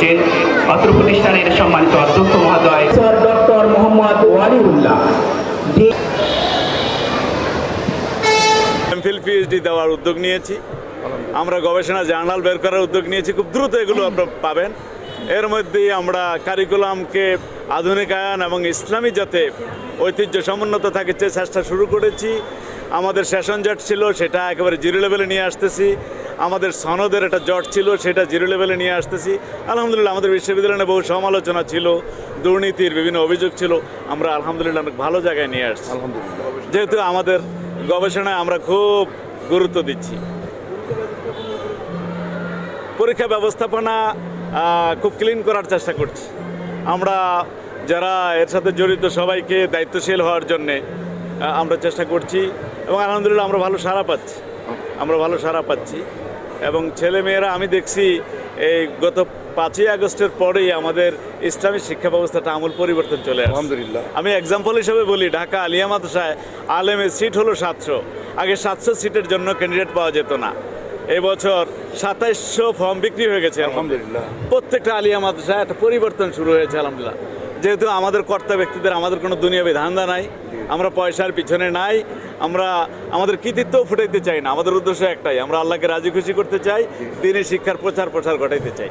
করছেন অত্র প্রতিষ্ঠানের সম্মানিত অধ্যক্ষ মহোদয়। Sir doctor Mohammad Waliullah. MPhil PhD দেওয়ার উদ্যোগ নিয়েছি। আমরা গবেষণা জার্নাল বের করার উদ্যোগ নিয়েছি। খুব দ্রুত এগুলো আপনারা পাবেন। এর মধ্যেই আমরা কারিকুলামকে আধুনিকায়ন এবং ইসলামী যাতে ঐতিহ্য সমুন্নত থাকে চেষ্টা শুরু করেছি আমাদের সেশন জট ছিল সেটা একেবারে জিরো লেভেলে নিয়ে আসতেছি। আমাদের সনদের একটা জট ছিল সেটা জিরো লেভেলে নিয়ে আসতেছি। আলহামদুলিল্লাহ আমাদের বিশ্ববিদ্যালয়ে বহু সমালোচনা ছিল দুর্নীতির বিভিন্ন অভিযোগ ছিল আমরা আলহামদুলিল্লাহ অনেক ভালো জায়গায় নিয়ে আসছি। আলহামদুলিল্লাহ। যেহেতু আমাদের গবেষণায় আমরা খুব গুরুত্ব দিচ্ছি। পরীক্ষা ব্যবস্থাপনা খুব ক্লিন করার চেষ্টা করছি। আমরা যারা এর সাথে জড়িত সবাইকে দায়িত্বশীল হওয়ার জন্যে আমরা চেষ্টা করছি এবং আলহামদুলিল্লাহ আমরা ভালো সাড়া পাচ্ছি। আমরা ভালো সাড়া পাচ্ছি। এবং ছেলেমেয়েরা আমি দেখছি এই গত পাঁচই আগস্টের পরেই আমাদের ইসলামী শিক্ষা ব্যবস্থাটা আমূল পরিবর্তন চলে আসে আলহামদুলিল্লাহ। আমি এক্সাম্পল হিসেবে বলি ঢাকা আলিয়া মাদ্রাসায় আলেমের সিট হলো সাতশো। আগে সাতশো সিটের জন্য ক্যান্ডিডেট পাওয়া যেত না। এবছর সাতাইশশো ফর্ম বিক্রি হয়ে গেছে। আলহামদুলিল্লাহ। প্রত্যেকটা আলিয়া মাদ্রাসায় একটা পরিবর্তন শুরু হয়েছে আলহামদুলিল্লাহ। যেহেতু আমাদের কর্তা ব্যক্তিদের আমাদের কোনো দুনিয়াবি ধান্দা নাই, আমরা পয়সার পিছনে নাই, আমরা আমাদের কৃতিত্ব ফুটাইতে চাই না, আমাদের উদ্দেশ্য একটাই, আমরা আল্লাহকে রাজি খুশি করতে চাই দিনের শিক্ষার প্রচার প্রসার ঘটাইতে চাই।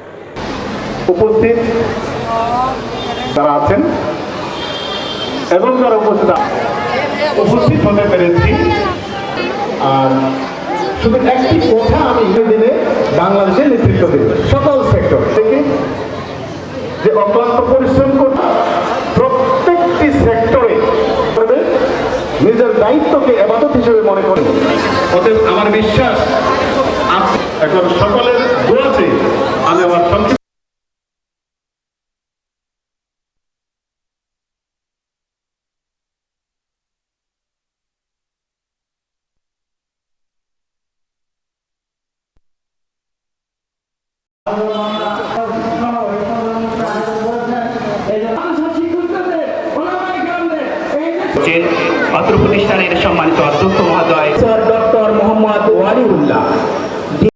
উপস্থিত যারা আছেন এবং যারা উপস্থিত উপস্থিত হতে পেরেছি। আর শুধু একটি কথা আমি দিনে বাংলাদেশের নেতৃত্ব দেব, সকল সেক্টর থেকে যে অক্লান্ত পরিশ্রম করতে প্রত্যেকটি সেক্টরে নিজের দায়িত্বকে এবাদত হিসেবে মনে করেন। অতএব আমার বিশ্বাস এখন সকলের দোয়াতে আমি আমার সংক্ষিপ্ত করছেন অত্র প্রতিষ্ঠানের সম্মানিত অধ্যক্ষ মহোদয়।